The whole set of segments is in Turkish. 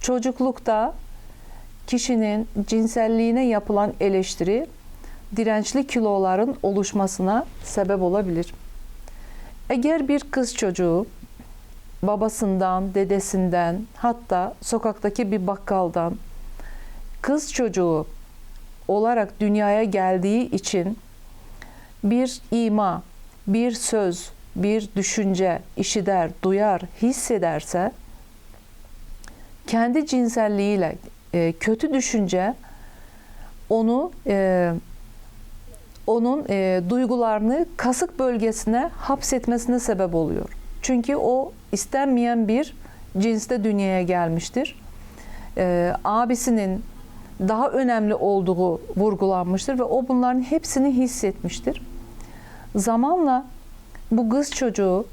Çocuklukta kişinin cinselliğine yapılan eleştiri dirençli kiloların oluşmasına sebep olabilir. Eğer bir kız çocuğu babasından, dedesinden, hatta sokaktaki bir bakkaldan kız çocuğu olarak dünyaya geldiği için bir ima, bir söz, bir düşünce işider, duyar, hissederse kendi cinselliğiyle e, kötü düşünce onu e, onun e, duygularını kasık bölgesine hapsetmesine sebep oluyor. Çünkü o istenmeyen bir cinste dünyaya gelmiştir. E, abisinin daha önemli olduğu vurgulanmıştır ve o bunların hepsini hissetmiştir. Zamanla bu kız çocuğu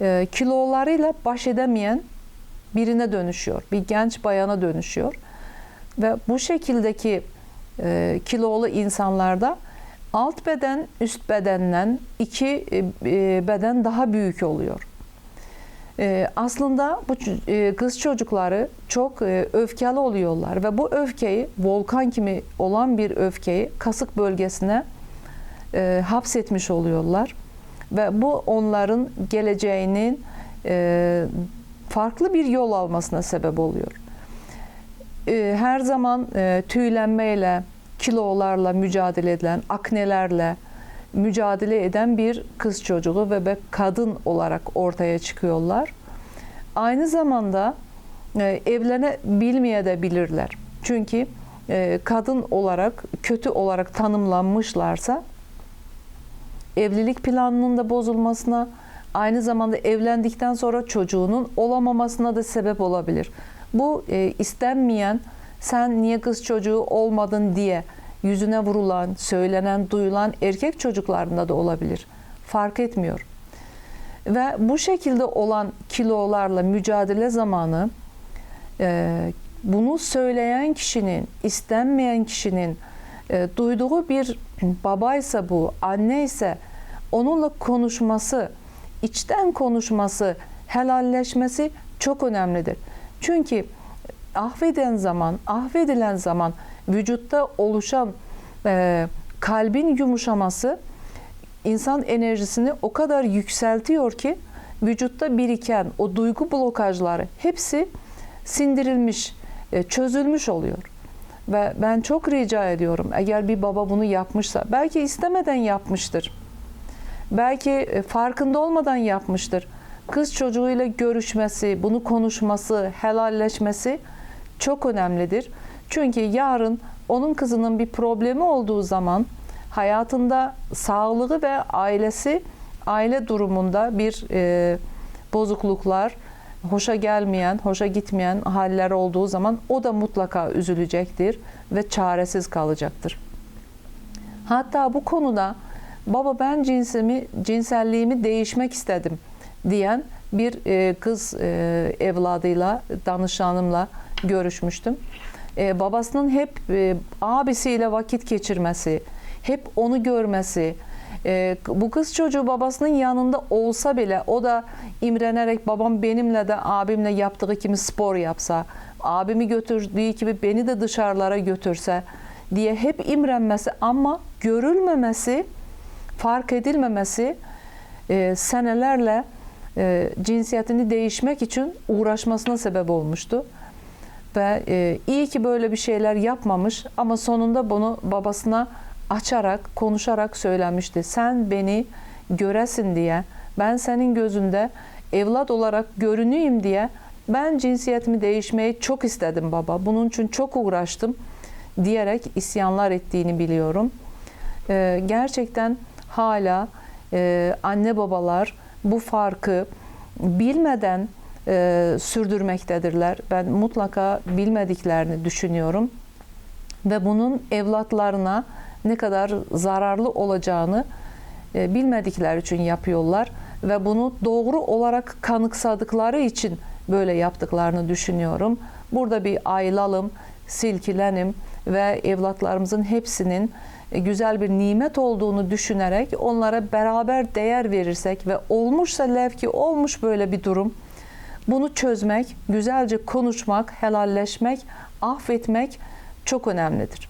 e, kilolarıyla baş edemeyen birine dönüşüyor. Bir genç bayana dönüşüyor. Ve bu şekildeki e, kilolu insanlarda alt beden üst bedenden iki e, beden daha büyük oluyor. E, aslında bu e, kız çocukları çok e, öfkeli oluyorlar ve bu öfkeyi volkan gibi olan bir öfkeyi kasık bölgesine e, hapsetmiş oluyorlar ve bu onların geleceğinin e, farklı bir yol almasına sebep oluyor. E, her zaman e, tüylenmeyle, kilolarla mücadele edilen, aknelerle mücadele eden bir kız çocuğu ve kadın olarak ortaya çıkıyorlar. Aynı zamanda e, evlenebilmeye de bilirler. Çünkü e, kadın olarak, kötü olarak tanımlanmışlarsa evlilik planının da bozulmasına, aynı zamanda evlendikten sonra çocuğunun olamamasına da sebep olabilir. Bu e, istenmeyen, sen niye kız çocuğu olmadın diye yüzüne vurulan, söylenen, duyulan erkek çocuklarında da olabilir. Fark etmiyor. Ve bu şekilde olan kilolarla mücadele zamanı e, bunu söyleyen kişinin, istenmeyen kişinin e, duyduğu bir babaysa bu, anne ise onunla konuşması, içten konuşması, helalleşmesi çok önemlidir. Çünkü ahveden zaman, ahvedilen zaman vücutta oluşan e, kalbin yumuşaması insan enerjisini o kadar yükseltiyor ki vücutta biriken o duygu blokajları hepsi sindirilmiş, e, çözülmüş oluyor. Ve ben çok rica ediyorum eğer bir baba bunu yapmışsa belki istemeden yapmıştır. Belki e, farkında olmadan yapmıştır. Kız çocuğuyla görüşmesi, bunu konuşması, helalleşmesi çok önemlidir. Çünkü yarın onun kızının bir problemi olduğu zaman hayatında sağlığı ve ailesi aile durumunda bir e, bozukluklar, hoşa gelmeyen, hoşa gitmeyen haller olduğu zaman o da mutlaka üzülecektir ve çaresiz kalacaktır. Hatta bu konuda baba ben cinsimi, cinselliğimi değişmek istedim diyen bir e, kız e, evladıyla, danışanımla görüşmüştüm. E, babasının hep e, abisiyle vakit geçirmesi, hep onu görmesi, e, bu kız çocuğu babasının yanında olsa bile o da imrenerek babam benimle de abimle yaptığı gibi spor yapsa, abimi götürdüğü gibi beni de dışarılara götürse diye hep imrenmesi ama görülmemesi, fark edilmemesi e, senelerle e, cinsiyetini değişmek için uğraşmasına sebep olmuştu. Ve e, iyi ki böyle bir şeyler yapmamış ama sonunda bunu babasına açarak, konuşarak söylemişti. Sen beni göresin diye, ben senin gözünde evlat olarak görüneyim diye ben cinsiyetimi değişmeyi çok istedim baba. Bunun için çok uğraştım diyerek isyanlar ettiğini biliyorum. Ee, gerçekten hala e, anne babalar bu farkı bilmeden e, sürdürmektedirler. Ben mutlaka bilmediklerini düşünüyorum ve bunun evlatlarına ne kadar zararlı olacağını e, bilmedikleri için yapıyorlar ve bunu doğru olarak kanıksadıkları için böyle yaptıklarını düşünüyorum. Burada bir ayılalım, silkilenim ve evlatlarımızın hepsinin e, güzel bir nimet olduğunu düşünerek onlara beraber değer verirsek ve olmuşsa levki olmuş böyle bir durum bunu çözmek, güzelce konuşmak, helalleşmek, affetmek çok önemlidir.